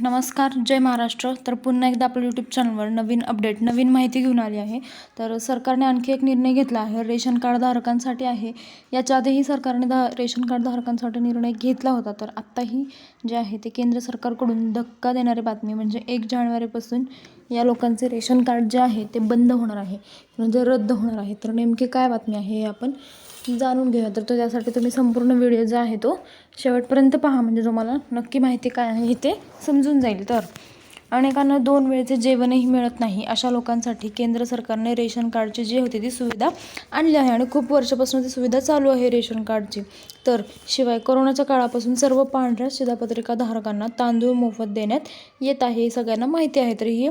नमस्कार जय महाराष्ट्र. तर पुन्हा एकदा आपल्या यूट्यूब चॅनलवर नवीन अपडेट नवीन माहिती घेऊन आली आहे. तर सरकारने आणखी एक निर्णय घेतला आहे रेशन कार्ड धारकांसाठी आहे. याच्या आधीही सरकारने धा रेशन कार्ड धारकांसाठी निर्णय घेतला होता. तर आत्ताही जे आहे ते केंद्र सरकारकडून धक्का देणारी बातमी म्हणजे एक जानेवारीपासून या लोकांचे रेशन कार्ड जे आहे ते बंद होणार आहे. म्हणजे रद्द होणार आहे. तर नेमकी काय बातमी आहे हे आपण जाणून घ्या तर तो त्यासाठी तुम्ही संपूर्ण व्हिडिओ जो आहे तो शेवटपर्यंत पहा. म्हणजे तुम्हाला नक्की माहिती काय आहे हे ते समजून जाईल. तर अनेकांना दोन वेळेचे जेवणही मिळत नाही. अशा लोकांसाठी केंद्र सरकारने रेशन कार्डची जी होती ती सुविधा आणली आहे आणि खूप वर्षापासून ती सुविधा चालू आहे रेशन कार्डची. तर शिवाय कोरोनाच्या काळापासून सर्व पांढऱ्या शिधापत्रिका धारकांना तांदूळ मोफत देण्यात येत आहे हे सगळ्यांना माहिती आहे. तर ही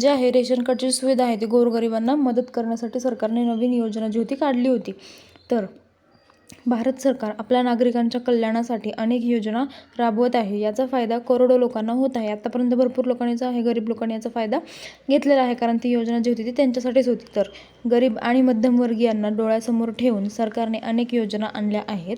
जे आहे रेशन कार्डची सुविधा आहे ती गोरगरिबांना मदत करण्यासाठी सरकारने नवीन योजना जी होती काढली होती. तर भारत सरकार आपल्या नागरिकांच्या कल्याणासाठी अनेक योजना राबवत आहे. याचा फायदा करोडो लोकांना होत आहे. आतापर्यंत भरपूर लोकांचा आहे गरीब लोकांनी याचा फायदा घेतलेला आहे कारण ती योजना जी होती ती त्यांच्यासाठीच होती. तर गरीब आणि मध्यमवर्गीयांना डोळ्यासमोर ठेवून सरकारने अनेक योजना आणल्या आहेत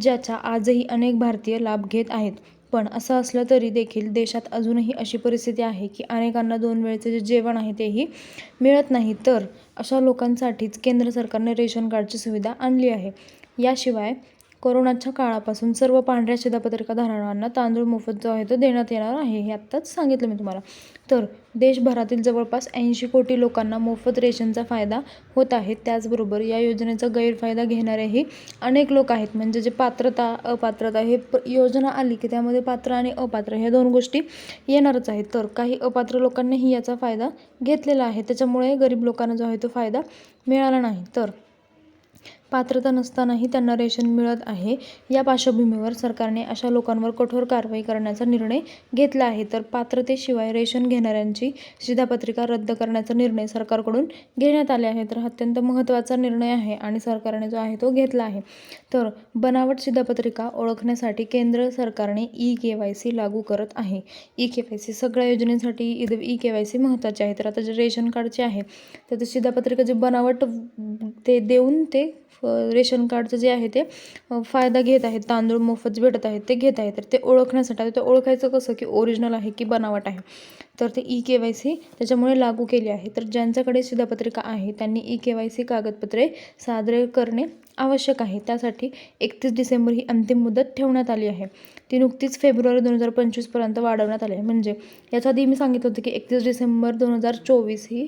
ज्याचा आजही अनेक भारतीय लाभ घेत आहेत. पण असं असलं तरी देखील देशात अजूनही अशी परिस्थिती आहे की अनेकांना दोन वेळचे जे जेवण आहे तेही मिळत नाही. तर अशा लोकांसाठीच केंद्र सरकारने रेशन कार्डची सुविधा आणली आहे. याशिवाय कोरोनाच्या काळापासून सर्व पांढऱ्या शिधापत्रिकाधारकांना तांदूळ मोफत जो आहे तो देण्यात येणार आहे हे आत्ताच सांगितलं मी तुम्हाला. तर देशभरातील जवळपास ऐंशी कोटी लोकांना मोफत रेशनचा फायदा होत आहे. त्याचबरोबर या योजनेचा गैरफायदा घेणारेही अनेक लोक आहेत. म्हणजे जे पात्रता अपात्रता हे प योजना आली की त्यामध्ये पात्र आणि अपात्र ह्या दोन गोष्टी येणारच आहेत. तर काही अपात्र लोकांनीही याचा फायदा घेतलेला आहे. त्याच्यामुळे गरीब लोकांना जो आहे तो फायदा मिळाला नाही. तर पात्रता नसतानाही त्यांना रेशन मिळत आहे. या पार्श्वभूमीवर सरकारने अशा लोकांवर कठोर कारवाई करण्याचा निर्णय घेतला आहे. तर पात्रतेशिवाय रेशन घेणाऱ्यांची शिधापत्रिका रद्द करण्याचा निर्णय सरकारकडून घेण्यात आले आहे. तर अत्यंत महत्त्वाचा निर्णय आहे आणि सरकारने जो आहे तो घेतला आहे. तर बनावट शिधापत्रिका ओळखण्यासाठी केंद्र सरकारने ई के वाय सी लागू करत आहे. ई के वाय सी सगळ्या योजनेसाठी ई के वाय सी महत्त्वाची आहे. तर आता जे रेशन कार्डचे आहे तर ते शिधापत्रिका जे बनावट ते देऊन ते रेशन कार्डचं जे आहे ते फायदा घेत आहेत. तांदूळ मोफत भेटत आहेत ते घेत आहेत. तर ते ओळखण्यासाठी ते ओळखायचं कसं की ओरिजिनल आहे की बनावट आहे? तर ते ई के वाय सी त्याच्यामुळे लागू केली आहे. तर ज्यांच्याकडे शिधापत्रिका आहे त्यांनी ई के वाय सी कागदपत्रे सादर करणे आवश्यक आहे. त्यासाठी एकतीस डिसेंबर ही अंतिम मुदत ठेवण्यात आली आहे. ती नुकतीच फेब्रुवारी दोन हजार पंचवीसपर्यंत वाढवण्यात आली आहे. म्हणजे याच्या आधी मी सांगितलं होतं की एकतीस डिसेंबर दोन हजार चोवीस ही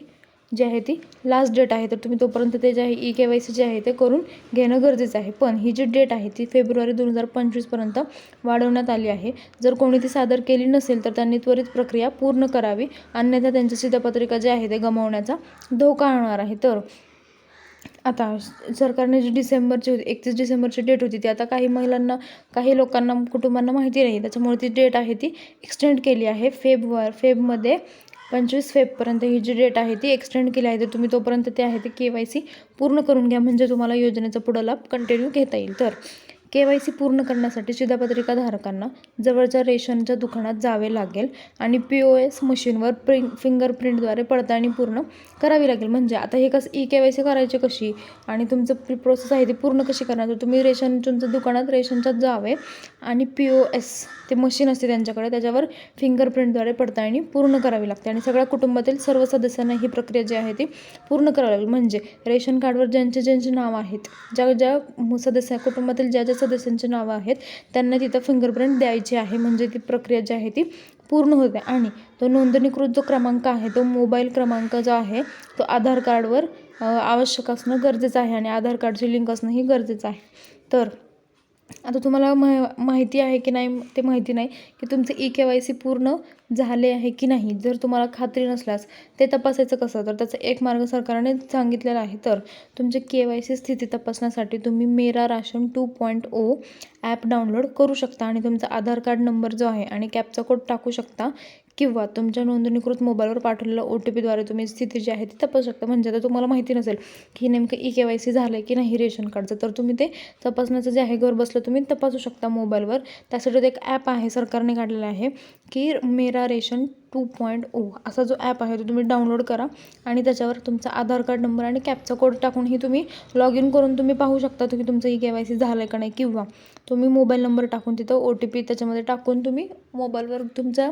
जी आहे ती लास्ट डेट आहे. तर तुम्ही तोपर्यंत ते जे आहे ई के वाय सी जे आहे ते करून घेणं गरजेचं आहे. पण ही जी डेट आहे ती फेब्रुवारी दोन हजार पंचवीसपर्यंत वाढवण्यात आली आहे. जर कोणी ती सादर केली नसेल तर त्यांनी त्वरित प्रक्रिया पूर्ण करावी. अन्यथा त्यांची सिद्धपत्रिका जे आहे ते गमावण्याचा धोका होणार आहे. तर आता सरकारने जी डिसेंबरची होती एकतीस डिसेंबरची डेट होती ती आता काही महिलांना काही लोकांना कुटुंबांना माहिती नाही. त्याच्यामुळे ती डेट आहे ती एक्सटेंड केली आहे. फेबवर फेबमध्ये पंचवीस फेबपर्यंत ही जी डेट आहे ती एक्सटेंड केली आहे. तर तुम्ही तोपर्यंत ते आहे ते के वाय सी पूर्ण करून घ्या. म्हणजे तुम्हाला योजनेचा पुढं लाभ कंटिन्यू घेता येईल. तर के वाय सी पूर्ण करण्यासाठी शिधापत्रिका धारकांना जवळच्या रेशनच्या दुकानात जावे लागेल आणि पी ओ एस मशीनवर प्रिंट फिंगरप्रिंटद्वारे पडताळणी पूर्ण करावी लागेल. म्हणजे आता हे कसं ई के वाय सी करायची कशी आणि तुमचं प्री प्रोसेस आहे ती पूर्ण कशी करणार? तर तुम्ही रेशन तुमच्या दुकानात रेशनच्यात जावे आणि पी ओ एस ते मशीन असते त्यांच्याकडे त्याच्यावर फिंगरप्रिंटद्वारे पडताळणी पूर्ण करावी लागते आणि सगळ्या कुटुंबातील सर्व सदस्यांना ही प्रक्रिया जी आहे ती पूर्ण करावी लागेल. म्हणजे रेशन कार्डवर ज्यांचे ज्यांचे नाव आहेत ज्या ज्या सदस्य कुटुंबातील ज्या ज्या सदस्यांची नावं आहेत त्यांना तिथं फिंगरप्रिंट द्यायची आहे म्हणजे ती प्रक्रिया जी आहे ती पूर्ण होते. आणि तो नोंदणीकृत जो क्रमांक आहे तो मोबाईल क्रमांक जो आहे तो आधार कार्डवर आवश्यक असणं गरजेचं आहे आणि आधार कार्डची लिंक असणंही गरजेचं आहे. तर आता तुम्हाला मा माहिती आहे की नाही ते माहिती नाही की तुमचं ई के वाय सी पूर्ण झाले आहे की नाही. जर तुम्हाला खात्री नसल्यास ते तपासायचं कसं? तर त्याचा एक मार्ग सरकारने सांगितलेला आहे. तर तुमचे के वाय सी स्थिती तपासण्यासाठी तुम्ही Mera ration two point O app download करू शकता आणि तुमचा आधार कार्ड नंबर जो आहे आणि कॅपचा कोड टाकू शकता. किंवा तुमच्या नोंदणीकृत मोबाईलवर पाठवलेला ओ टी पीद्वारे तुम्ही स्थिती जी आहे ती तपासू शकता. म्हणजे आता तुम्हाला माहिती नसेल की नेमकं ई के वाय सी झालं आहे की नाही रेशन कार्डचं तर तुम्ही ते तपासण्याचं जे आहे घर बसलं तुम्ही तपासू शकता मोबाईलवर. त्यासाठी एक ॲप आहे सरकारने काढलेलं आहे की मेरा रेशन टू पॉईंट ओ. असा जो ॲप आहे तो तुम्ही डाउनलोड करा आणि त्याच्यावर तुमचा आधार कार्ड नंबर आणि कॅपचा कोड टाकूनही तुम्ही लॉग इन करून तुम्ही पाहू शकता की तुमचं ई के वाय सी झालं आहे का नाही. किंवा तुम्ही मोबाईल नंबर टाकून तिथं ओ टी पी त्याच्यामध्ये टाकून तुम्ही मोबाईलवर तुमचा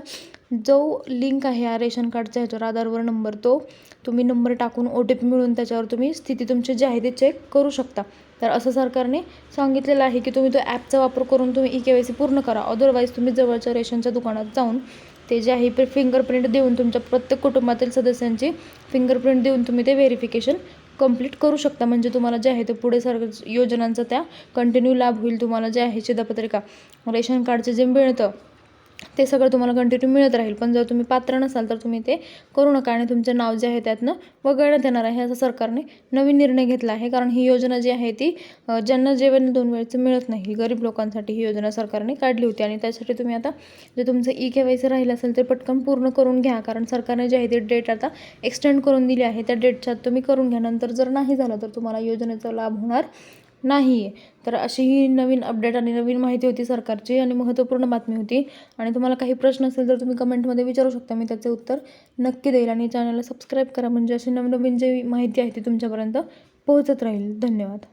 जो लिंक आहे या रेशन कार्डच्या ह्याच्यावर आधारवर नंबर तो तुम्ही नंबर टाकून ओ टी पी मिळून त्याच्यावर तुम्ही स्थिती तुमची जी आहे ती चेक करू शकता. तर असं सरकारने सांगितलेलं आहे की तुम्ही तो ॲपचा वापर करून तुम्ही ई के वाय सी पूर्ण करा. अदरवाईज तुम्ही जवळच्या रेशनच्या दुकानात जाऊन ते जे आहे फिंगरप्रिंट देऊन तुमच्या प्रत्येक कुटुंबातील सदस्यांची फिंगरप्रिंट देऊन तुम्ही ते व्हेरिफिकेशन कंप्लीट करू शकता. म्हणजे तुम्हाला जे आहे ते पुढे सर योजनांचा त्या कंटिन्यू लाभ होईल तुम्हाला जे आहे शिधापत्रिका रेशन कार्डचे जे मिळतं ते सगळं तुम्हाला कंटिन्यू मिळत राहील. पण जर तुम्ही पात्र नसाल तर तुम्ही ते करू नका आणि तुमचे नाव जे आहे त्यातनं वगळण्यात येणार आहे. असं सरकारने नवीन निर्णय घेतला आहे. कारण ही योजना जी आहे ती ज्यांना जेवण दोन वेळचं मिळत नाही गरीब लोकांसाठी ही योजना सरकारने काढली होती. आणि त्यासाठी तुम्ही आता जे तुमचं ई के वाय सी राहिलं असेल ते पटकन पूर्ण करून घ्या. कारण सरकारने जे आहे ते डेट आता एक्सटेंड करून दिली आहे. त्या डेटच्या आत तुम्ही करून घ्या. नंतर जर नाही झालं तर तुम्हाला योजनेचा लाभ होणार नाही. आहे तर अशी ही नवीन अपडेट आणि नवीन माहिती होती सरकारची आणि महत्त्वपूर्ण बातमी होती. आणि तुम्हाला काही प्रश्न असेल तर तुम्ही कमेंटमध्ये विचारू शकता. मी त्याचे उत्तर नक्की देईल आणि चॅनलला सबस्क्राईब करा. म्हणजे अशी नवनवीन जी माहिती आहे ती तुमच्यापर्यंत पोहोचत राहील. धन्यवाद.